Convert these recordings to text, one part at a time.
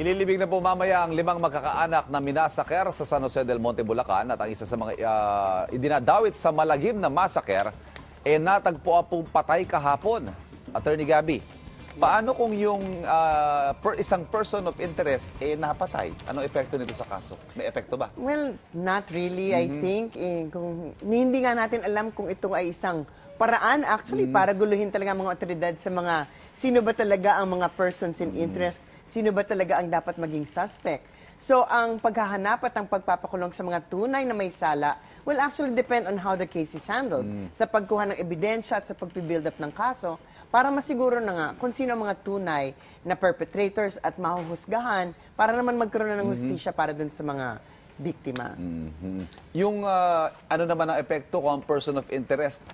Ililibing na po mamaya ang limang magkakaanak na minasaker sa San Jose del Monte, Bulacan at ang isa sa mga ah, idinadawit sa malagim na masaker e natagpo po patay kahapon. Attorney Gabby, paano kung yung ah, per- isang person of interest eh napatay? Anong epekto nito sa kaso? May epekto ba? Well, not really, I think. Eh, kung, hindi nga natin alam kung ito ay isang paraan actually para guluhin talaga mga otoridad sa mga sino ba talaga ang mga persons in interest, sino ba talaga ang dapat maging suspect. So, ang paghahanap at ang pagpapakulong sa mga tunay na may sala will actually depend on how the case is handled. Sa pagkuha ng ebidensya at sa pag-build up ng kaso, para masiguro na nga kung sino ang mga tunay na perpetrators at mahuhusgahan para naman magkaroon na ng hustisya para dun sa mga biktima. Mhm. Yung ah, ano naman ang epekto kung ang person of interest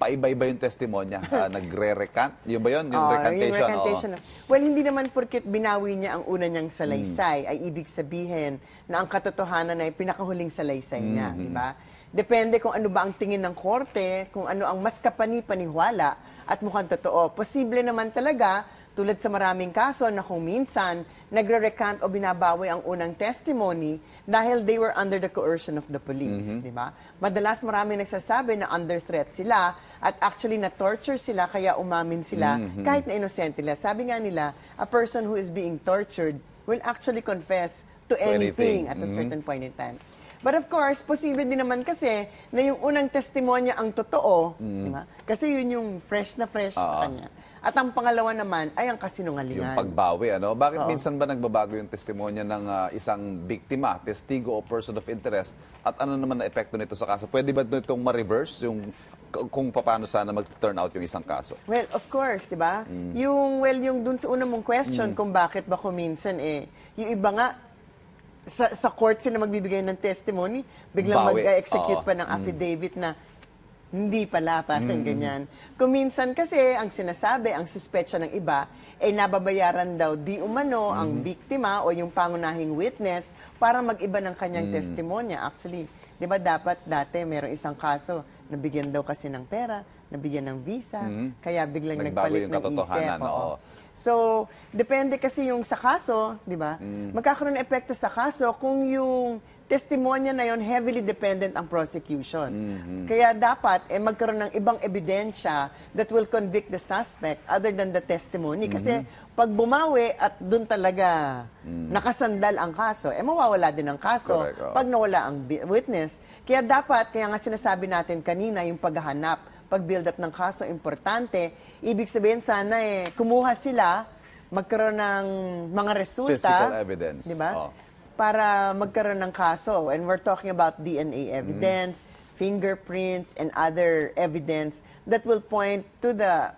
paiba-iba yung testimonya, Ah, nagre-recant, yun ba yun? Yung Oo, recantation, yung recantation. Well, hindi naman porkit binawi niya ang una niyang salaysay ay ibig sabihin na ang katotohanan ay pinakahuling salaysay niya, di ba? Depende kung ano ba ang tingin ng korte, kung ano ang mas kapani-paniwala at mukhang totoo. Posible naman talaga, tulad sa maraming kaso na kung minsan nagre-recant o binabawi ang unang testimony dahil they were under the coercion of the police, di ba? Madalas marami nagsasabi na under threat sila at actually na-torture sila kaya umamin sila kahit na innocent nila. Sabi nga nila, a person who is being tortured will actually confess to anything. anything at a certain point in time. But of course, posible din naman kasi na yung unang testimonya ang totoo, di ba? Kasi yun yung fresh na fresh Oo. sa kanya. At ang pangalawa naman ay ang Yung kasinungalingan. pagbawi, ano? Bakit Oo. minsan ba nagbabago yung testimonya ng ah, isang biktima, testigo o person of interest? At ano naman na epekto nito sa kaso? Pwede ba itong ma-reverse yung kung paano sana mag-turn out yung isang kaso? Well, of course, 'di ba? Mm. Yung well yung dun sa una mong question kung bakit ba kuminsan eh yung iba nga sa, sa court sila magbibigay ng testimony, biglang Bawi. mag-execute Oo. Mm. pa ng affidavit na hindi pala, parang ganyan. Kuminsan kasi, ang sinasabi, ang suspetsya ng iba, ay nababayaran daw di umano ang Mm-hmm. biktima o yung pangunahing witness para mag-iba ng kanyang Mm. testimonya. Actually, di ba dapat dati merong isang kaso, nabigyan daw kasi ng pera, nabigyan ng visa, kaya biglang. Nagbago nagpalit yung ng katotohanan, isip. oo. oo. So, depende kasi yung sa kaso, di ba? Mm. Magkakaroon ng epekto sa kaso kung yung testimonya na yon heavily dependent ang prosecution. Mm-hmm. Kaya dapat eh, magkaroon ng ibang ebidensya that will convict the suspect other than the testimony. Kasi Mm-hmm. pag bumawi at doon talaga nakasandal ang kaso, eh mawawala din ang kaso Correct, pag nawala ang witness. Kaya dapat, kaya nga sinasabi natin kanina, yung paghahanap, pag-build up ng kaso, importante. Ibig sabihin sana eh, kumuha sila, magkaroon ng mga resulta. Physical evidence, Di ba? oo. Para magkaroon ng kaso. And we're talking about DNA evidence, fingerprints, and other evidence that will point to the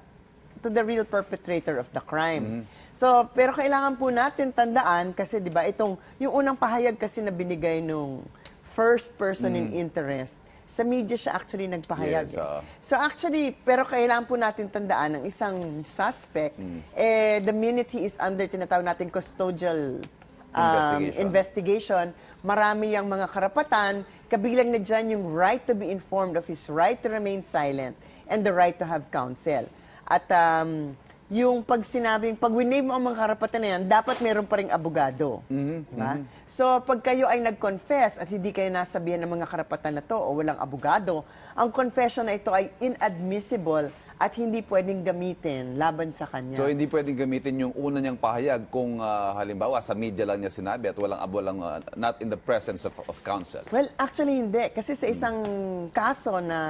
to the real perpetrator of the crime. So, pero kailangan po natin tandaan kasi 'di ba itong yung unang pahayag kasi na binigay nung first person in interest sa media siya actually nagpahayag. Yes, eh. oo. So actually, pero kailangan po natin tandaan ng isang suspect, eh, the minute he is under tinatawag natin custodial um, Investigation. investigation, marami yung mga karapatan, kabilang na dyan yung right to be informed of his right to remain silent and the right to have counsel. At um, yung pag sinabing, pag winave mo ang mga karapatan na yan, dapat meron pa rin abogado. Diba? So, pag kayo ay nag-confess at hindi kayo nasabihan ng mga karapatan na to o walang abogado, ang confession na ito ay inadmissible at hindi pwedeng gamitin laban sa kanya. So hindi pwedeng gamitin yung una niyang pahayag kung ah, halimbawa sa media lang niya sinabi at walang walang ah, not in the presence of, of counsel. Well, actually hindi. Kasi sa isang kaso na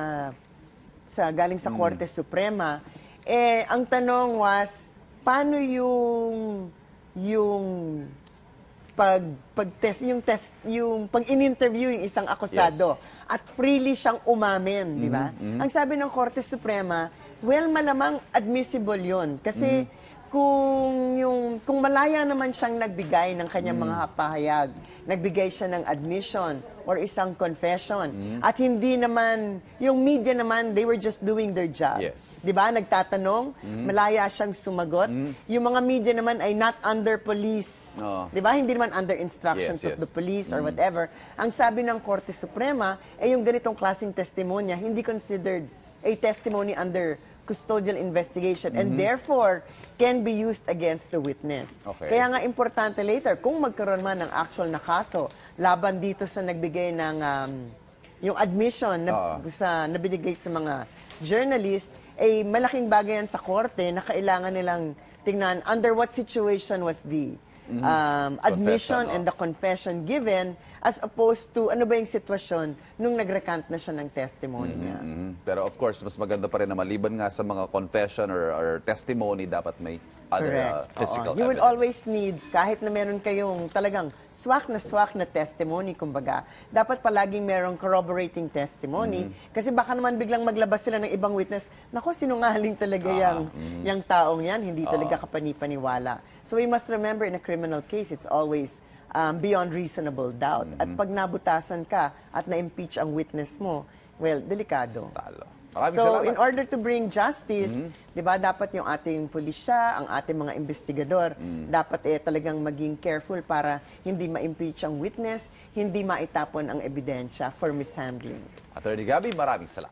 sa galing sa Korte Suprema, eh, ang tanong was, paano yung yung pag pag test yung test yung pag in-interview yung isang akusado. At freely siyang umamin, di ba? Ang sabi ng Korte Suprema, well malamang admissible 'yon kasi kung yung kung malaya naman siyang nagbigay ng kanyang mga pahayag, nagbigay siya ng admission or isang confession at hindi naman yung media naman they were just doing their job. Yes. 'Di ba? Nagtatanong, malaya siyang sumagot. Yung mga media naman ay not under police. Oo. 'Di ba? Hindi naman under instructions Yes, of yes. the police or whatever. Ang sabi ng Korte Suprema ay yung ganitong klaseng testimonya hindi considered a testimony under custodial investigation and therefore can be used against the witness. Okay. Kaya nga importante later, kung magkaroon man ng actual na kaso laban dito sa nagbigay ng um, yung admission na, Oo. sa nabinigay sa mga journalist, ay malaking bagay yan sa korte na kailangan nilang tingnan under what situation was the um, admission Confession, and the confession given as opposed to ano ba yung sitwasyon nung nag-recant na siya ng testimony niya. Mhm. Pero of course, mas maganda pa rin na maliban nga sa mga confession or, or testimony, dapat may other uh, physical Oo. You would evidence. always need, kahit na meron kayong talagang swak na swak na testimony, kumbaga, dapat palaging merong corroborating testimony. Mm-hmm. Kasi baka naman biglang maglabas sila ng ibang witness, nako, sinungaling talaga Ah, yung, mm-hmm. yung taong yan, hindi talaga kapani-paniwala. So we must remember in a criminal case, it's always um, beyond reasonable doubt. At Mm-hmm. pag nabutasan ka at na-impeach ang witness mo, well, delikado. Talo. Maraming so, salamat. Mm-hmm. in order to bring justice, 'di ba, dapat yung ating pulisya, ang ating mga investigador, Mm. dapat eh talagang maging careful para hindi ma-impeach ang witness, hindi maitapon ang ebidensya for mishandling. Attorney Gabby, maraming salamat.